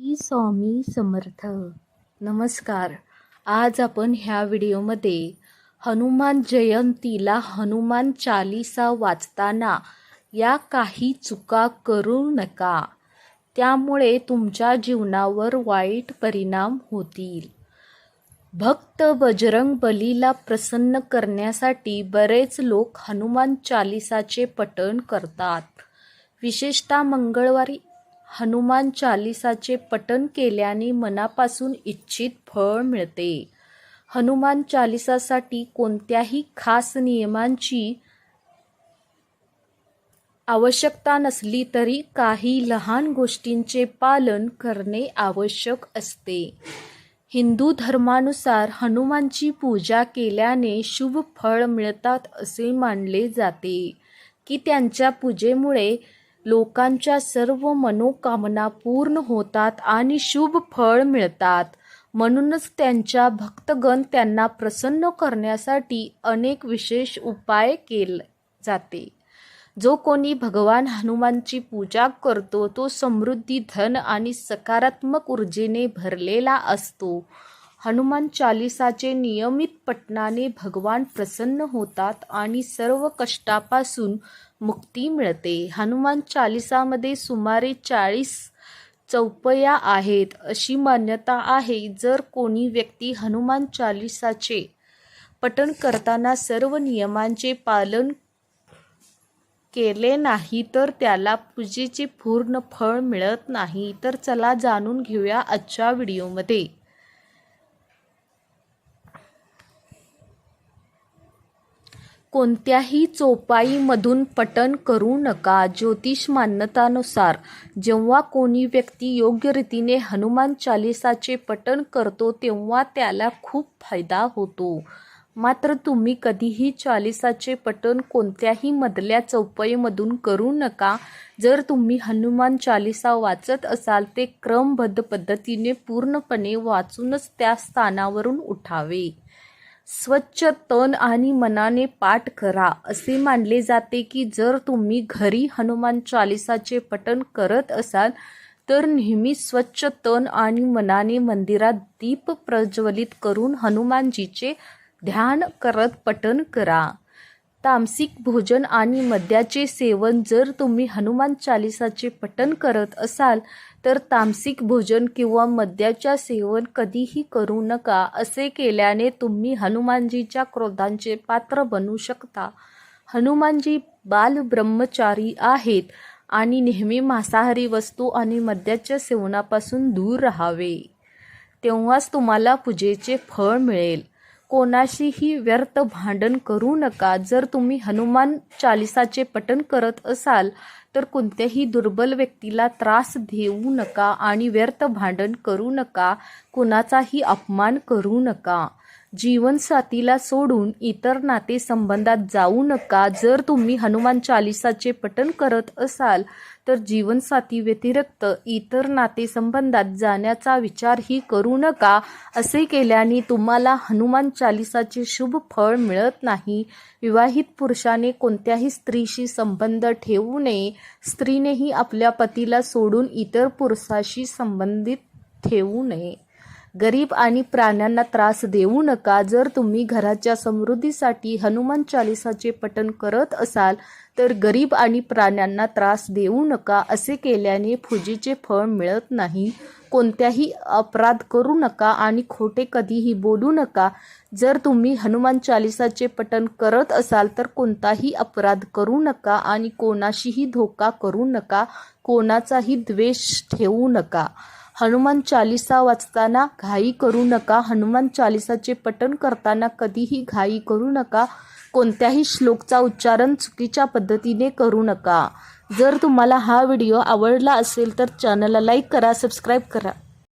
श्री स्वामी समर्थ. नमस्कार. आज आपण ह्या व्हिडिओमध्ये हनुमान जयंतीला हनुमान चालिसा वाचताना या काही चुका करू नका. त्यामुळे तुमच्या जीवनावर वाईट परिणाम होतील. भक्त बजरंग बलीला प्रसन्न करण्यासाठी बरेच लोक हनुमान चालिसाचे पठण करतात. विशेषतः मंगळवारी हनुमान चालिसाचे पठण केल्याने मनापासून इच्छित फळ मिळते. हनुमान चालिसासाठी कोणत्याही खास नियमांची आवश्यकता नसली तरी काही लहान गोष्टींचे पालन करणे आवश्यक असते. हिंदू धर्मानुसार हनुमानची पूजा केल्याने शुभ फळ मिळतात असे मानले जाते की त्यांच्या पूजेमुळे लोकांच्या सर्व मनोकामना पूर्ण होतात आणि शुभ फळ मिळतात. म्हणूनच त्यांच्या भक्तगण त्यांना प्रसन्न करण्यासाठी अनेक विशेष उपाय केले जाते. जो कोणी भगवान हनुमानची पूजा करतो तो समृद्धी धन आणि सकारात्मक ऊर्जेने भरलेला असतो. हनुमान चालिसाचे नियमित पठणाने भगवान प्रसन्न होतात आणि सर्व कष्टापासून मुक्ती मिळते. हनुमान चालिसामध्ये सुमारे चाळीस चौपया आहेत. अशी मान्यता आहे. जर कोणी व्यक्ती हनुमान चालिसाचे पठण करताना सर्व नियमांचे पालन केले नाही तर त्याला पूजेचे पूर्ण फळ मिळत नाही. तर चला जाणून घेऊया आजच्या व्हिडिओमध्ये. कोणत्याही चोपाईमधून पठण करू नका. ज्योतिष मान्यतानुसार जेव्हा कोणी व्यक्ती योग्य रीतीने हनुमान चालिसाचे पठण करतो तेव्हा त्याला खूप फायदा होतो. मात्र तुम्ही कधीही चालिसाचे पठण कोणत्याही मधल्या चौपाईमधून करू नका. जर तुम्ही हनुमान चालिसा वाचत असाल ते क्रमबद्ध पद्धतीने पूर्णपणे वाचूनच त्या स्थानावरून उठावे. स्वच्छ तन आणि मनाने पाठ करा. असे मानले जाते की जर तुम्ही घरी हनुमान चालिसाचे पठण करत असाल तर नेहमी स्वच्छ तन आणि मनाने मंदिरात दीप प्रज्वलित करून हनुमानजीचे ध्यान करत पठण करा. तामसिक भोजन आणि मद्याचे सेवन जर तुम्ही हनुमान चालिसाचे पठण करत असाल तर तामसिक भोजन किंवा मद्याच्या सेवन कधीही करू नका असे केल्याने तुम्ही हनुमानजीच्या क्रोधांचे पात्र बनू शकता. हनुमानजी बालब्रह्मचारी आहेत आणि नेहमी मांसाहारी वस्तू आणि मद्याच्या सेवनापासून दूर राहावे. तेव्हाच तुम्हाला पूजेचे फळ मिळेल. कोणाशीही व्यर्थ भांडण करू नका. जर तुम्ही हनुमान चालिसाचे पठण करत असाल तर कोणत्याही दुर्बल व्यक्तीला त्रास देऊ नका आणि व्यर्थ भांडण करू नका. कुणाचाही अपमान करू नका. जीवनसाथीला सोडून इतर नातेसंबंधात जाऊ नका. जर तुम्ही हनुमान चालिसाचे पठण करत असाल तर जीवनसाथी व्यतिरिक्त इतर नातेसंबंधात जाण्याचा विचारही करू नका. असे केल्याने तुम्हाला हनुमान चालिसाचे शुभ फळ मिळत नाही. विवाहित पुरुषाने कोणत्याही स्त्रीशी संबंध ठेवू नये. स्त्रीनेही आपल्या पतीला सोडून इतर पुरुषाशी संबंधित ठेवू नये. गरीब आणि प्राण्यांना त्रास देऊ नका. जर तुम्ही घराच्या समृद्धीसाठी हनुमान चालिसाचे पठण करत असाल तर गरीब आणि प्राण्यांना त्रास देऊ नका असे केल्याने फुजीचे फळ मिळत नाही. कोणत्याही अपराध करू नका आणि खोटे कधीही बोलू नका. जर तुम्ही हनुमान चालिसाचे पठण करत असाल तर कोणताही अपराध करू नका आणि कोणाशीही धोका करू नका. कोणाचाही द्वेष ठेवू नका. हनुमान चालिसा वाचताना घाई करू नका. हनुमान चालिसाचे पठण करताना कधीही घाई करू नका. कोणत्याही श्लोकचा उच्चारण चुकीच्या पद्धतीने करू नका. जर तुम्हाला हा व्हिडिओ आवडला असेल तर चॅनलला लाईक करा सबस्क्राईब करा.